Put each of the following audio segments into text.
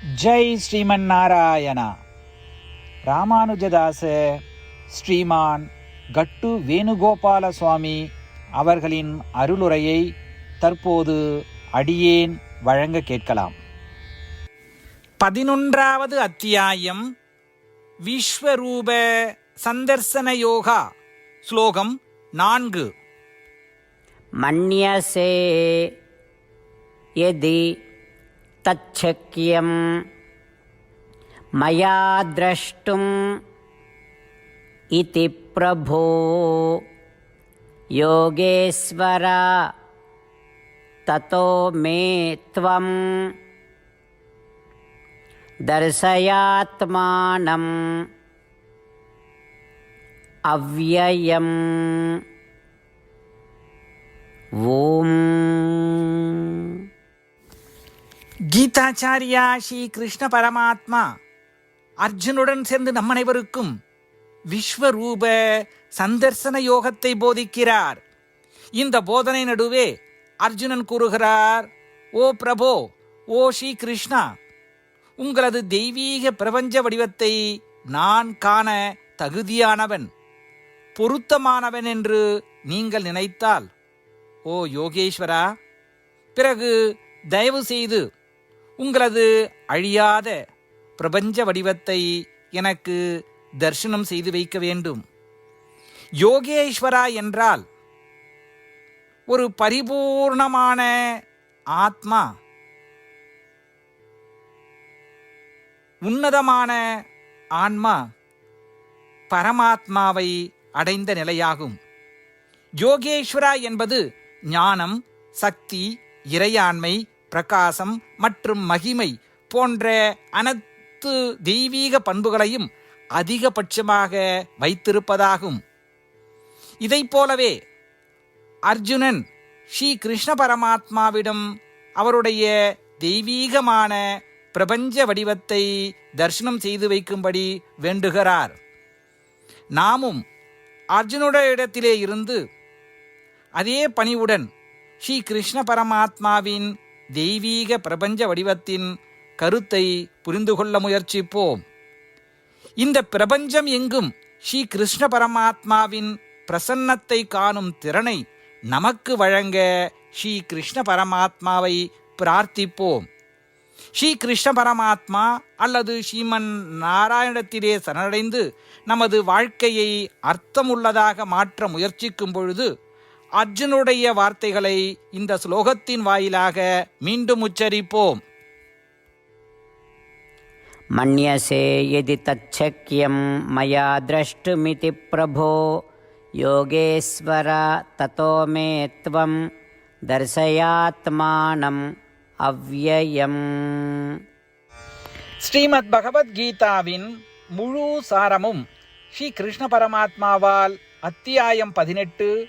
ஜெய் ஸ்ரீமன் நாராயணா ராமானுஜதாச ஸ்ரீமான் கட்டு வேணுகோபால சுவாமி அவர்களின் அருளுரையை தற்போது அடியேன் வழங்க கேட்கலாம். பதினொன்றாவது அத்தியாயம் விஸ்வரூப சந்தர்சன யோகா ஸ்லோகம் நான்கு. மன்யசே எதி तच्छक्यं मया द्रष्टुम् इति प्रभो योगेश्वर ततो मे त्वं दर्शयात्मानम् अव्ययम्। ஓம் கீதாச்சாரியா ஸ்ரீ கிருஷ்ண பரமாத்மா. அர்ஜுனுடன் சேர்ந்து நம் அனைவருக்கும் விஸ்வரூப சந்தர்சன யோகத்தை போதிக்கிறார். இந்த போதனை நடுவே அர்ஜுனன் கூறுகிறார் ஓ பிரபோ ஓ ஸ்ரீ கிருஷ்ணா உங்களது தெய்வீக பிரபஞ்ச வடிவத்தை நான் காண தகுதியானவன் பொருத்தமானவன் என்று நீங்கள் நினைத்தால் ஓ யோகேஸ்வரா பிறகு தயவு செய்து உங்களது அழியாத பிரபஞ்ச வடிவத்தை எனக்கு தர்ஷனம் செய்து வைக்க வேண்டும். யோகேஸ்வரா என்றால் ஒரு பரிபூர்ணமான ஆத்மா உன்னதமான ஆன்மா பரமாத்மாவை அடைந்த நிலையாகும். யோகேஸ்வரா என்பது ஞானம் சக்தி இறையாண்மை பிரகாசம் மற்றும் மகிமை போன்ற அனைத்து தெய்வீக பண்புகளையும் அதிகபட்சமாக வைத்திருப்பதாகும். இதைப் போலவே அர்ஜுனன் ஸ்ரீ கிருஷ்ண பரமாத்மாவிடம் அவருடைய தெய்வீகமான பிரபஞ்ச வடிவத்தை தரிசனம் செய்து வைக்கும்படி வேண்டுகிறார். நாமும் அர்ஜுனுடைய இடத்திலே இருந்து அதே பணிவுடன் ஸ்ரீ கிருஷ்ண பரமாத்மாவின் தெய்வீக பிரபஞ்ச வடிவத்தின் கருத்தை புரிந்து கொள்ள முயற்சிப்போம். இந்த பிரபஞ்சம் எங்கும் ஸ்ரீ கிருஷ்ண பரமாத்மாவின் பிரசன்னத்தை காணும் திறனை நமக்கு வழங்க ஸ்ரீ கிருஷ்ண பரமாத்மாவை பிரார்த்திப்போம். ஸ்ரீ கிருஷ்ண பரமாத்மா அல்லது ஸ்ரீமன் நாராயணத்திலே சரணடைந்து நமது வாழ்க்கையை அர்த்தமுள்ளதாக மாற்ற முயற்சிக்கும் பொழுது அர்ஜுனுடைய வார்த்தைகளை இந்த ஸ்லோகத்தின் வாயிலாக மீண்டும் உச்சரிப்போம். மன்யசே எதி தச்சக்கியம் மயா திரஷ்டுமிதி பிரபோ யோகேஸ்வர தத்தோ தர்சயாத்மானம் அவ்வயம் ஸ்ரீமத் பகவத்கீதாவின் முழு சாரமும் ஸ்ரீ கிருஷ்ண பரமாத்மாவால் அத்தியாயம் பதினெட்டு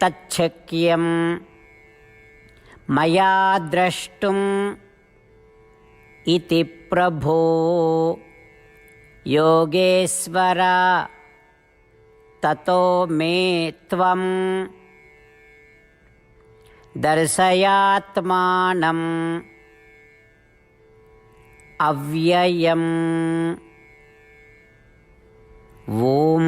तच्छक्यं मया द्रष्टुम् इति प्रभो योगेश्वर। ततो मे त्वं दर्शयात्मानम् अव्ययम्। ॐ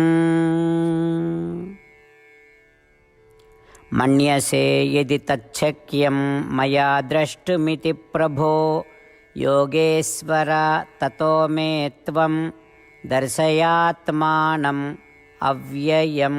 మన్యసే యది తచ్చక్యం మయా ద్రష్టుమితి ప్రభో యోగేశ్వర తతో మే త్వం దర్శయాత్మానం అవ్యయం